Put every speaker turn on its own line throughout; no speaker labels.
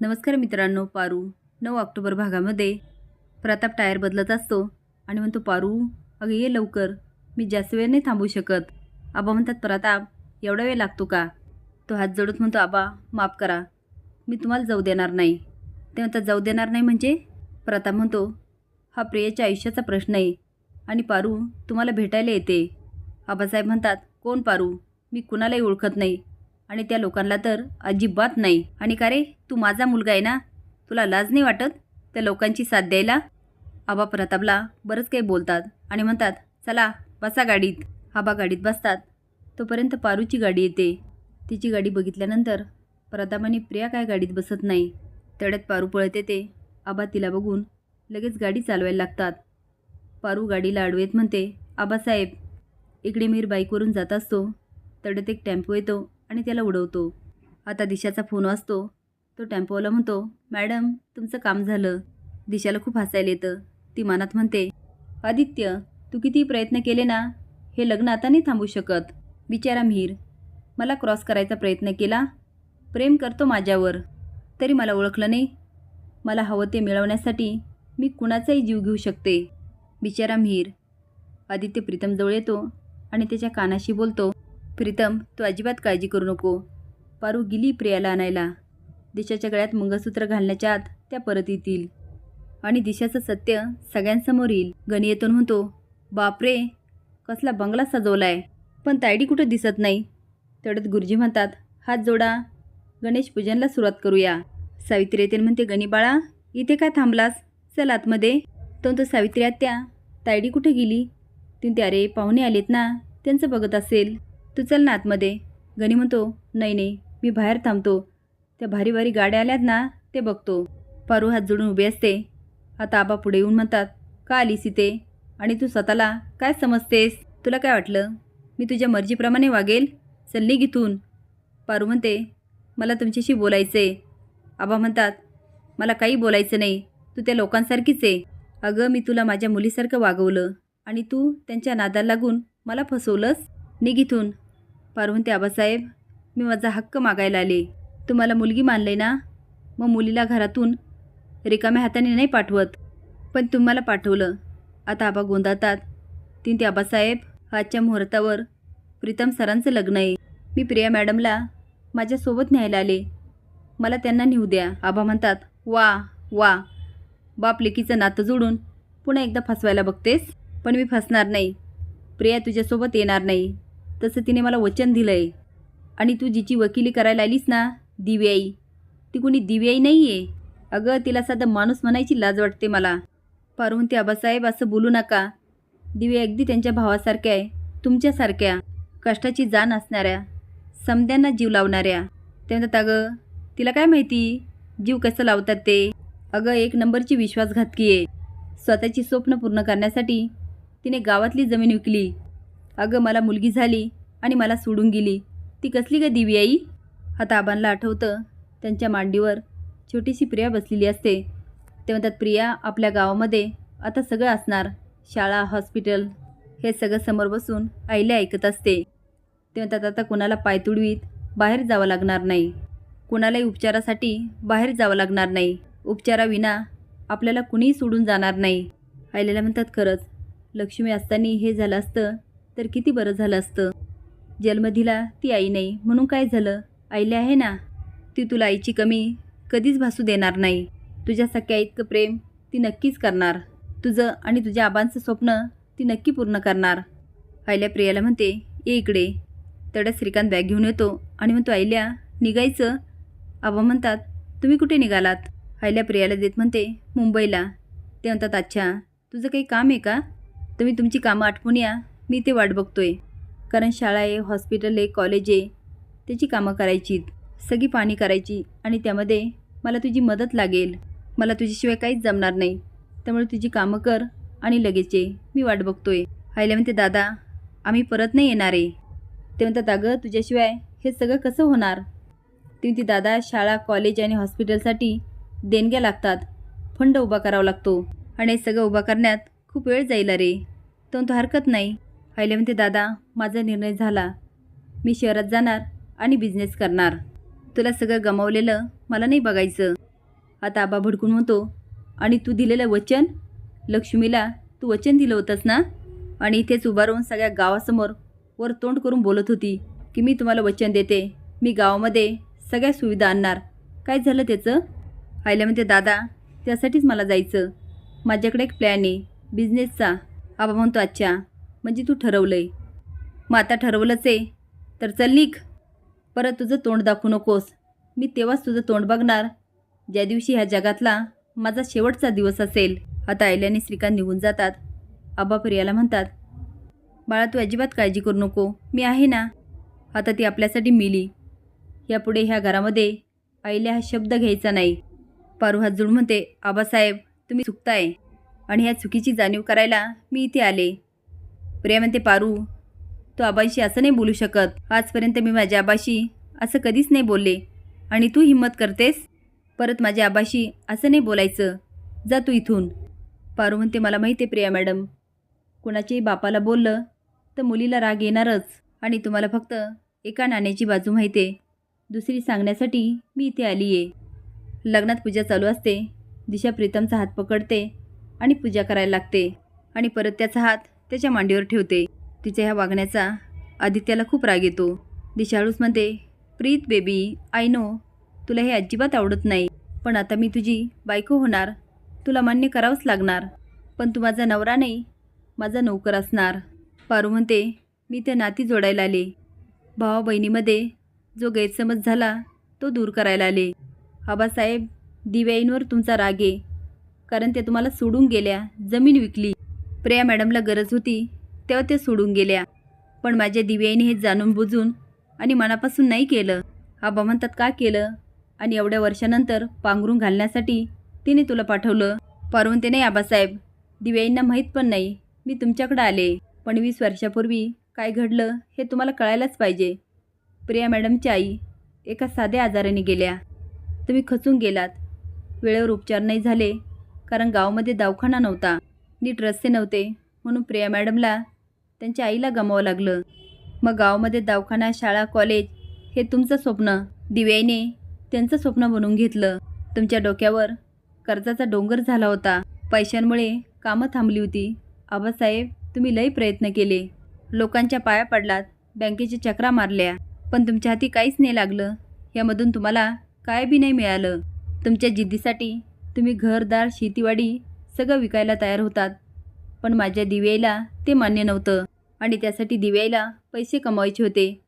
नमस्कार मित्रांनो पारू. नऊ ऑक्टोबर भागामध्ये प्रताप टायर बदलत असतो आणि म्हणतो पारू अगं ये लवकर. मी जास्त वेळ नाही थांबू शकत. आबा म्हणतात प्रताप एवढा वेळ लागतो का? तो हात जोडत म्हणतो आबा माफ करा. मी तुम्हाला जाऊ देणार नाही. ते म्हणतात जाऊ देणार नाही म्हणजे? प्रताप म्हणतो हा प्रियाच्या आयुष्याचा प्रश्न आहे आणि पारू तुम्हाला भेटायला येते. आबासाहेब म्हणतात कोण पारू? मी कुणालाही ओळखत नाही. आणि त्या लोकांना तर अजिबात नाही. आणि का रे तू माझा मुलगा आहे ना? तुला लाज नाही वाटत? त्या लोकांची साथ द्यायला? आबा प्रतापला बरंच काही बोलतात आणि म्हणतात चला बसा गाडीत. आबा गाडीत बसतात. तोपर्यंत पारूची गाडी येते. तिची गाडी बघितल्यानंतर प्रताप आणि प्रिया काय गाडीत बसत नाही. तेवढ्यात पारू पळत येते. आबा तिला बघून लगेच गाडी चालवायला लागतात. पारू गाडीला अडवेत म्हणते आबासाहेब इकडे मीर बाईकवरून जात असतो. तेवढ्यात एक टेम्पो येतो. आणि त्याला उडवतो. आता दिशाचा फोन वाजतो तो टेम्पोवाला म्हणतो मॅडम तुमचं काम झालं. दिशाला खूप हसायला येतं. ती मनात म्हणते आदित्य तू किती प्रयत्न केले ना हे लग्न आता नाही थांबू शकत. बिचारा मिहीर. मला क्रॉस करायचा प्रयत्न केला. प्रेम करतो माझ्यावर. तरी मला ओळखलं नाही. मला हवं ते मिळवण्यासाठी मी कुणाचाही जीव घेऊ शकते. बिचारा मिहीर. आदित्य प्रीतमजवळ येतो आणि त्याच्या कानाशी बोलतो प्रीतम तू अजिबात काळजी करू नको. पारू गेली प्रियाला आणायला. दिशाच्या गळ्यात मंगळसूत्र घालण्याच्या आत त्या परत येतील. आणि दिशाचं सत्य सगळ्यांसमोर येईल. गणी येतो म्हणतो बापरे कसला बंगला सजवलाय. पण तायडी कुठं दिसत नाही? तेवढ्यात गुरुजी म्हणतात हात जोडा. गणेश पूजनला सुरुवात करूया. सावित्री येते म्हणते गणी बाळा इथे काय थांबलास? चल आतमध्ये. तो तो सावित्री आत्या तायडी कुठे गेली? तिथे अरे पाहुणे आलेत ना त्यांचं बघत असेल. तू चल ना आतमध्ये. गणी म्हणतो नाही नाही मी बाहेर थांबतो. त्या भारी भारी गाड्या आल्यात ना ते बघतो. पारू हात जोडून उभी असते. आता आबा पुढे येऊन म्हणतात का आलीस इथे? आणि तू स्वतःला काय समजतेस? तुला काय वाटलं? मी तुझ्या मर्जीप्रमाणे वागेल? चल निघ इथून. पारू म्हणते मला तुमच्याशी बोलायचं आहे आबा म्हणतात मला काही बोलायचं नाही. तू त्या लोकांसारखीच आहे अगं मी तुला माझ्या मुलीसारखं वागवलं. आणि तू त्यांच्या नादाला लागून मला फसवलंस? निघ इथून. पारवंती आबासाहेब मी माझा हक्क मागायला आले. तुम्हाला मुलगी मानले ना? मग मुलीला घरातून रिकाम्या हाताने नाही पाठवत. पण तुम्हाला पाठवलं. आता आबा गोंधातात तीन ते आबासाहेब आजच्या मुहूर्तावर प्रीतम सरांचं लग्न आहे. मी प्रिया मॅडमला माझ्यासोबत न्यायला आले. मला त्यांना नेऊ द्या. आबा म्हणतात वा वा. बाप लेकीचं नातं जोडून पुन्हा एकदा फसवायला बघतेस? पण मी फसणार नाही. प्रिया तुझ्यासोबत येणार नाही. तसं तिने मला वचन दिलं आहे आणि तू जिची वकिली करायला आलीस ना दिव्याई ती कुणी दिव्याई नाही आहे अगं तिला साधं माणूस म्हणायची लाज वाटते मला. पार्वती आबासाहेब असं बोलू नका. दिव्या अगदी त्यांच्या भावासारख्या आहे तुमच्यासारख्या कष्टाची जाण असणाऱ्या समद्यांना जीव लावणाऱ्या. ते म्हणतात अगं तिला काय माहिती? जीव कसं लावतात ते? अगं एक नंबरची विश्वासघातकी आहे. स्वतःची स्वप्न पूर्ण करण्यासाठी तिने गावातली जमीन विकली. अगं मला मुलगी झाली आणि मला सोडून गेली. ती कसली ग दिवी आई? आता आबांना आठवतं. त्यांच्या मांडीवर छोटीशी प्रिया बसलेली असते. ते म्हणतात प्रिया आपल्या गावामध्ये आता सगळं असणार. शाळा हॉस्पिटल हे सगळं समोर बसून आईला ऐकत असते. ते म्हणतात आता कुणाला पाय तुडवीत? बाहेर जावं लागणार नाही. कुणालाही उपचारासाठी बाहेर जावं लागणार नाही. उपचाराविना आपल्याला कुणीही सोडून जाणार नाही. आईला म्हणतात खरंच लक्ष्मी असताना हे झालं असतं तर किती बरं झालं असतं? जन्मदिला ती आई नाही म्हणून काय झालं? आईला आहे ना? ती तुला आईची कमी कधीच भासू देणार नाही. तुझ्या सख्या इतकं प्रेम ती नक्कीच करणार. तुझं आणि तुझ्या आबांचं स्वप्न ती नक्की पूर्ण करणार. आईल्या प्रियाला म्हणते ये इकडे. तेवढ्या श्रीकांत बॅग घेऊन येतो आणि म्हणतो आईल्या निघायचं? आबा म्हणतात तुम्ही कुठे निघालात? आईल्या प्रियाला देत म्हणते मुंबईला. ते म्हणतात अच्छा तुझं काही काम आहे का? तुम्ही तुमची कामं आठवून या मी ते वाट बघतोय. कारण शाळा आहे हॉस्पिटल आहे कॉलेज आहे त्याची कामं करायची सगळी पाणी करायची आणि त्यामध्ये मला तुझी मदत लागेल. मला तुझ्याशिवाय काहीच जमणार नाही. त्यामुळे तुझी कामं कर आणि लगेच ये मी वाट बघतोय. आईला म्हणते दादा आम्ही परत नाही येणार. आहे ते म्हणतात अगं तुझ्याशिवाय हे सगळं कसं होणार? ती म्हणते दादा शाळा कॉलेज आणि हॉस्पिटलसाठी देणग्या लागतात. फंड उभा करावा लागतो. आणि हे सगळं उभा करण्यात खूप वेळ जाईल रे तो तो हरकत नाही. पहिले म्हणते दादा माझा निर्णय झाला. मी शहरात जाणार आणि बिझनेस करणार. तुला सगळं गमावलेलं मला नाही बघायचं. आता आबा भडकून म्हणतो आणि तू दिलेलं वचन? लक्ष्मीला तू वचन दिलं होतंस ना? आणि इथेच उभा राहून सगळ्या गावासमोर वर तोंड करून बोलत होती की मी तुम्हाला वचन देते. मी गावामध्ये सगळ्या सुविधा आणणार. काय झालं त्याचं? आईला म्हणते दादा त्यासाठीच मला जायचं. माझ्याकडे एक प्लॅन आहे. बिझनेसचा आबा म्हणतो अच्छा. म्हणजे तू ठरवलं आहे मग आता ठरवलंच आहे. तर चल निघ. परत तुझं तोंड दाखवू नकोस. मी तेव्हाच तुझं तोंड बघणार. ज्या दिवशी ह्या जगातला माझा शेवटचा दिवस असेल. आता आयल्या श्रीकांत निघून जातात. आबा प्रियाला म्हणतात बाळा तू अजिबात काळजी करू नको. मी आहे ना. आता ती आपल्यासाठी मिली. यापुढे ह्या घरामध्ये आईला हा शब्द घ्यायचा नाही. पारू हात जोडून म्हणते आबासाहेब तुम्ही चुकताय. आणि ह्या चुकीची जाणीव करायला मी इथे आले. प्रिया म्हणते पारू. तू आबाशी असं नाही बोलू शकत. आजपर्यंत मी माझ्या आबाशी असं कधीच नाही बोलले. आणि तू हिंमत करतेस? परत माझ्या आबाशी असं नाही बोलायचं. जा तू इथून. पारू म्हणते मला माहिती आहे प्रिया मॅडम. कुणाच्याही बापाला बोललं तर मुलीला राग येणारच. आणि तुम्हाला फक्त एका नाण्याची बाजू माहिती आहे. दुसरी सांगण्यासाठी मी इथे आली आहे लग्नात पूजा चालू असते. दिशा प्रीतमचा हात पकडते आणि पूजा करायला लागते. आणि परत त्याचा हात त्याच्या मांडीवर ठेवते. तिच्या ह्या वागण्याचा आदित्याला खूप राग येतो. दिशाळूस म्हणते प्रीत बेबी आय नो तुला हे अजिबात आवडत नाही. पण आता मी तुझी बायको होणार. तुला मान्य करावंच लागणार. पण तू माझा नवरा नाही. माझा नोकर असणार. पारू म्हणते मी ते नाती जोडायला आले. भावा बहिणीमध्ये जो गैरसमज झाला तो दूर करायला आले. आबासाहेब दिव्याईंवर तुमचा राग आहे. कारण त्या तुम्हाला सोडून गेल्या जमीन विकली. प्रिया मॅडमला गरज होती तेव्हा ते सोडून गेल्या. पण माझ्या दिव्याईने हे जाणून बुजून आणि मनापासून नाही केलं. आबा म्हणतात का केलं? आणि एवढ्या वर्षानंतर पांघरून घालण्यासाठी तिने तुला पाठवलं. पारवून नाही आबासाहेब. दिव्याईंना माहीत पण नाही. मी तुमच्याकडं आले. पण वीस वर्षापूर्वी काय घडलं हे तुम्हाला कळायलाच पाहिजे. प्रिया मॅडमची आई एका साध्या आजाराने गेल्या. तुम्ही खचून गेलात. वेळेवर उपचार नाही झाले कारण गावामध्ये दवाखाना नव्हता. नीट रस्ते नव्हते. म्हणून प्रिया मॅडमला त्यांच्या आईला गमावं लागलं. मग गावामध्ये दवाखाना शाळा कॉलेज हे तुमचं स्वप्न. दिव्याईने त्यांचं स्वप्न बनवून घेतलं. तुमच्या डोक्यावर कर्जाचा डोंगर झाला होता. पैशांमुळे कामं थांबली होती. आबासाहेब तुम्ही लई प्रयत्न केले. लोकांच्या पाया पडलात बँकेच्या चक्रा मारल्या. पण तुमच्या हाती काहीच नाही लागलं. यामधून तुम्हाला काय बी नाही मिळालं. तुमच्या जिद्दीसाठी तुम्ही घरदार शेतीवाडी सगळं विकायला तयार होतात. पण माझ्या दिव्याईला ते मान्य नव्हतं आणि त्यासाठी दिव्याईला पैसे कमवायचे होते.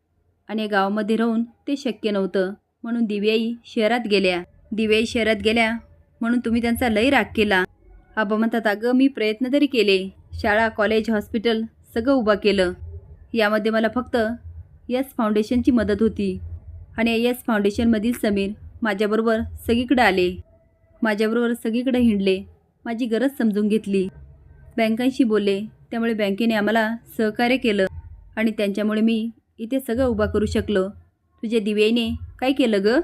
आणि गावामध्ये राहून ते शक्य नव्हतं. म्हणून दिव्याई शहरात गेल्या. दिव्याई शहरात गेल्या म्हणून तुम्ही त्यांचा लय राग केला. आबा म्हणतात अगं मी प्रयत्न तरी केले. शाळा कॉलेज हॉस्पिटल सगळं उभा केलं. यामध्ये मला फक्त यस फाउंडेशनची मदत होती. आणि यस फाउंडेशनमधील समीर माझ्याबरोबर सगळीकडे आले. माझ्याबरोबर सगळीकडे हिंडले. माझी गरज समजून घेतली. बँकांशी बोलले. त्यामुळे बँकेने आम्हाला सहकार्य केलं आणि त्यांच्यामुळे मी इथे सगळं उभा करू शकलो. तुझ्या दिव्याईने काय केलं ग?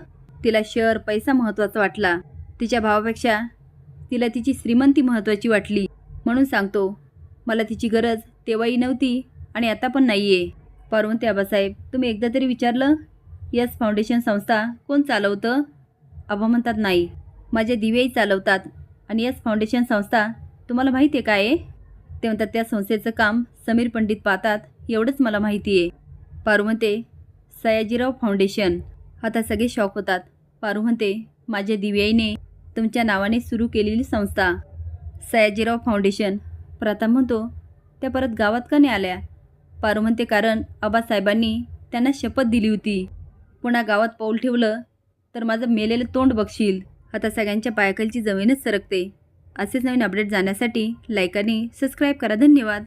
तिला शहर पैसा महत्त्वाचा वाटला. तिच्या भावापेक्षा तिला तिची श्रीमंती महत्त्वाची वाटली. म्हणून सांगतो मला तिची गरज तेव्हाही नव्हती आणि आता पण नाही आहे पार्वती आबासाहेब तुम्ही एकदा तरी विचारलं? यस फाउंडेशन संस्था कोण चालवतं? आबा म्हणतात नाही. माझ्या दिव्याही चालवतात. आणि याच फाउंडेशन संस्था तुम्हाला माहिती आहे काय आहे? ते म्हणतात त्या संस्थेचं काम समीर पंडित पाहतात एवढंच मला माहिती आहे पारू म्हणते सयाजीराव फाउंडेशन आता सगळे शॉक होतात. पारू म्हणते माझ्या दिव्याईने तुमच्या नावाने सुरू केलेली संस्था सयाजीराव फाउंडेशन प्रथम म्हणतो त्या परत गावात का नाही आल्या? पारू म्हणते कारण आबासाहेबांनी त्यांना शपथ दिली होती. पुन्हा गावात पाऊल ठेवलं तर माझं मेलेलं तोंड बघशील. आता सगळ्यांच्या पायाखालची जमीनच सरकते. असेच नवीन अपडेट जाण्यासाठी लाईक आणि सबस्क्राईब करा. धन्यवाद.